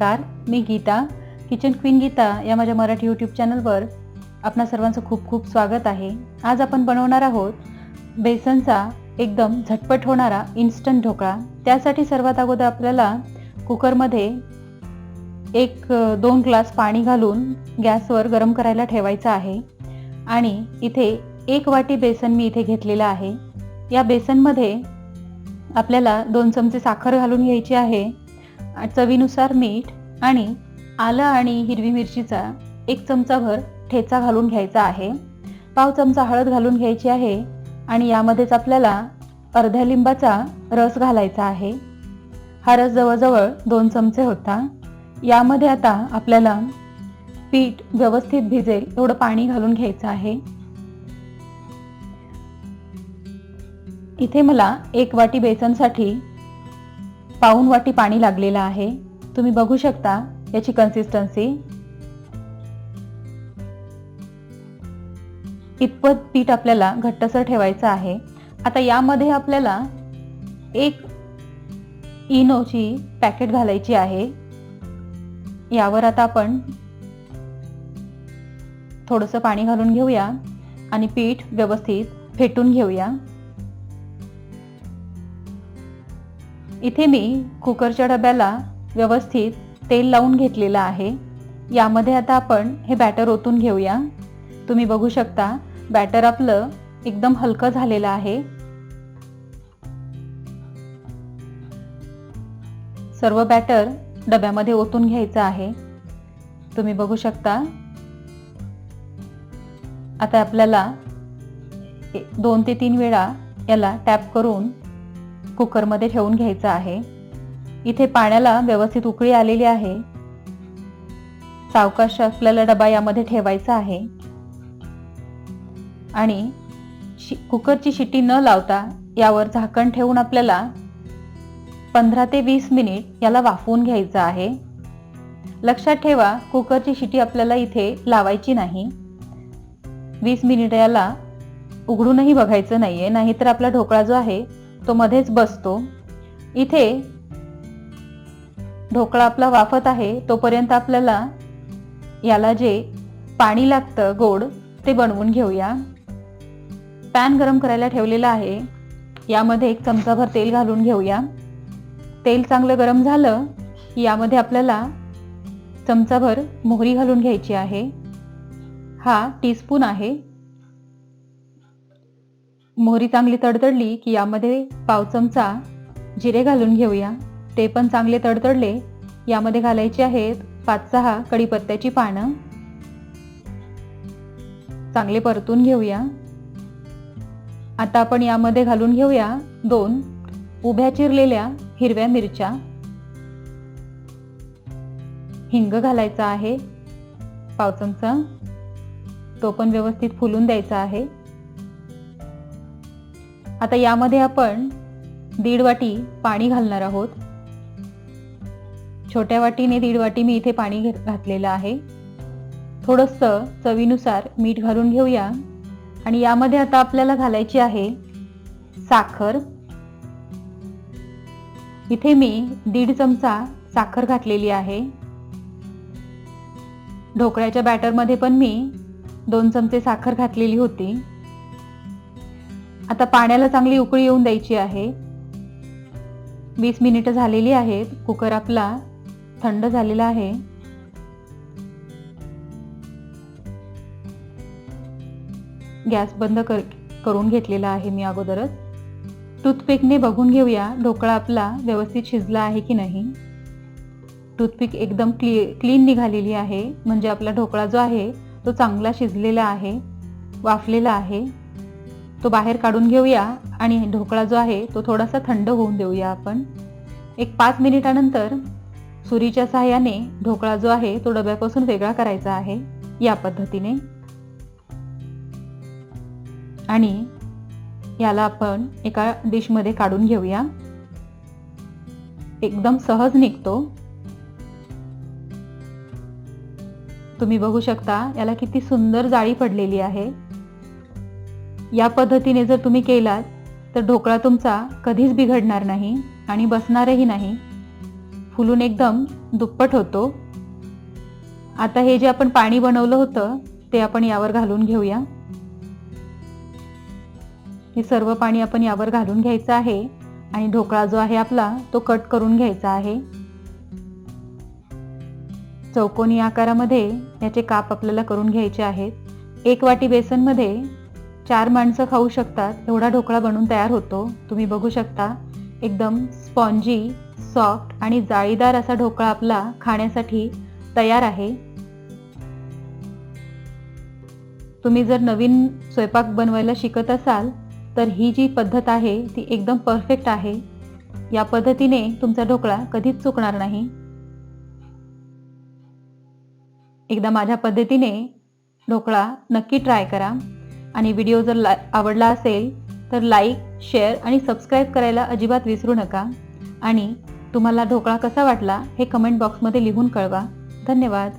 नमस्कार मी Geeta kitchen queen Geeta या माझ्या मराठी यूट्यूब चॅनलवर आपणा सर्वांचं खूप खूप स्वागत आहे. आज आपण बनवणार आहोत बेसनचा एकदम झटपट होणारा इन्स्टंट ढोकळा. त्यासाठी सर्वात अगोदर आपल्याला कुकरमध्ये एक दोन ग्लास पाणी घालून गॅसवर गरम करायला ठेवायचं आहे. आणि इथे एक वाटी बेसन मी इथे घेतलेलं आहे. या बेसनमध्ये आपल्याला दोन चमचे साखर घालून घ्यायची आहे. चवीनुसार मीठ आणि आलं आणि हिरवी मिरचीचा एक चमचाभर ठेचा घालून घ्यायचा आहे. पाव चमचा हळद घालून घ्यायची आहे आणि यामध्येच आपल्याला अर्ध्या लिंबाचा रस घालायचा आहे. हा रस जवळजवळ दोन चमचे होता. यामध्ये आता आपल्याला पीठ व्यवस्थित भिजेल एवढं पाणी घालून घ्यायचं आहे. इथे मला एक वाटी बेसनसाठी पाऊन वाटी पाणी लागलेलं आहे. तुम्ही बघू शकता याची कन्सिस्टन्सी इतपत पीठ आपल्याला घट्टसर ठेवायचं आहे. आता यामध्ये आपल्याला एक इनोची पॅकेट घालायची आहे. यावर आता आपण थोडंसं पाणी घालून घेऊया आणि पीठ व्यवस्थित फेटून घेऊया. इथे मी कुकरच्या डब्याला व्यवस्थित तेल लावून घेतलेलं आहे. यामध्ये आता आपण हे बॅटर ओतून घेऊया. तुम्ही बघू शकता बॅटर आपलं एकदम हलकं झालेलं आहे. सर्व बॅटर डब्यामध्ये ओतून घ्यायचं आहे. तुम्ही बघू शकता. आता आपल्याला दोन ते तीन वेळा याला टॅप करून कुकरमध्ये ठेवून घ्यायचं आहे. इथे पाण्याला व्यवस्थित उकळी आलेली आहे. सावकाश आपल्याला डबा यामध्ये ठेवायचा आहे. आणि शि कुकरची शिट्टी न लावता यावर झाकण ठेवून आपल्याला पंधरा ते वीस मिनिट याला वाफवून घ्यायचं आहे. लक्षात ठेवा कुकरची शिटी आपल्याला इथे लावायची नाही. वीस मिनिट याला उघडूनही बघायचं नाही आहे नाहीतर आपला ढोकळा जो आहे तो मध्येच बसतो. इथे ढोकळा आपला वाफत आहे तोपर्यंत आपल्याला याला जे पाणी लागतं गोड ते बनवून घेऊया. पॅन गरम करायला ठेवलेला आहे. यामध्ये एक चमचाभर तेल घालून घेऊया. तेल चांगलं गरम झालं की यामध्ये आपल्याला चमचाभर मोहरी घालून घ्यायची आहे. हा टीस्पून आहे. मोहरी चांगली तडतडली की यामध्ये पाव चमचा जिरे घालून घेऊया. ते पण चांगले तडतडले. यामध्ये घालायचे आहेत पाच सहा कढीपत्त्याची पानं. चांगले परतून घेऊया. आता आपण यामध्ये घालून घेऊया दोन उभ्या चिरलेल्या हिरव्या मिरच्या. हिंग घालायचा आहे. पाव चमचा. तो पण व्यवस्थित फुलून द्यायचा आहे. आता यामध्ये आपण दीड वाटी पाणी घालणार आहोत. छोट्या वाटीने दीड वाटी मी इथे पाणी घातलेलं आहे. थोडंसं चवीनुसार मीठ घालून घेऊया. आणि यामध्ये आता आपल्याला घालायची आहे साखर. इथे मी दीड चमचा साखर घातलेली आहे. ढोकळ्याच्या बॅटरमध्ये पण मी दोन चमचे साखर घातलेली होती. आता पाण्याला चांगली उकळी येऊन द्यायची आहे. वीस मिनिटं झालेली आहेत. कुकर आपला थंड झालेला आहे. गॅस बंद कर करून घेतलेला आहे मी अगोदरच. टूथपिकने बघून घेऊया ढोकळा आपला व्यवस्थित शिजला आहे की नाही. टूथपिक एकदम क्ली क्लीन निघालेली आहे. म्हणजे आपला ढोकळा जो आहे तो चांगला शिजलेला आहे वाफलेला आहे. तो बाहेर काढून घेऊया आणि ढोकळा जो आहे तो थोडासा थंड होऊन देऊया आपण. एक पाच मिनिटानंतर सुरीच्या सहाय्याने ढोकळा जो आहे तो डब्यापासून वेगळा करायचा आहे या पद्धतीने. आणि याला आपण एका डिशमध्ये काढून घेऊया. एकदम सहज निघतो. तुम्ही बघू शकता याला किती सुंदर जाळी पडलेली आहे. या पद्धतीने जर तुम्ही केलात तर ढोकळा तुमचा कधीच बिघडणार नाही आणि बसणारही नाही. फुलून एकदम दुप्पट होतो. आता हे जे आपण पाणी बनवलं होतं ते आपण यावर घालून घेऊया. हे सर्व पाणी आपण यावर घालून घ्यायचं आहे आणि ढोकळा जो आहे आपला तो कट करून घ्यायचा आहे. चौकोनी आकारामध्ये याचे काप आपल्याला करून घ्यायचे आहेत. एक वाटी बेसनमध्ये चार माणसं खाऊ शकतात. एवढा ढोकळा बनून तयार होतो. तुम्ही बघू शकता एकदम स्पॉन्जी सॉफ्ट आणि जाळीदार असा ढोकळा आपला खाण्यासाठी तयार आहे. तुम्ही जर नवीन स्वयंपाक बनवायला शिकत असाल तर ही जी पद्धत आहे ती एकदम परफेक्ट आहे. या पद्धतीने तुमचा ढोकळा कधीच चुकणार नाही. एकदा माझ्या पद्धतीने ढोकळा नक्की ट्राय करा. आणि व्हिडिओ जर ला आवडला असेल तर लाईक शेअर आणि सबस्क्राईब करायला अजिबात विसरू नका. आणि तुम्हाला ढोकळा कसा वाटला हे कमेंट बॉक्समध्ये लिहून कळवा. धन्यवाद.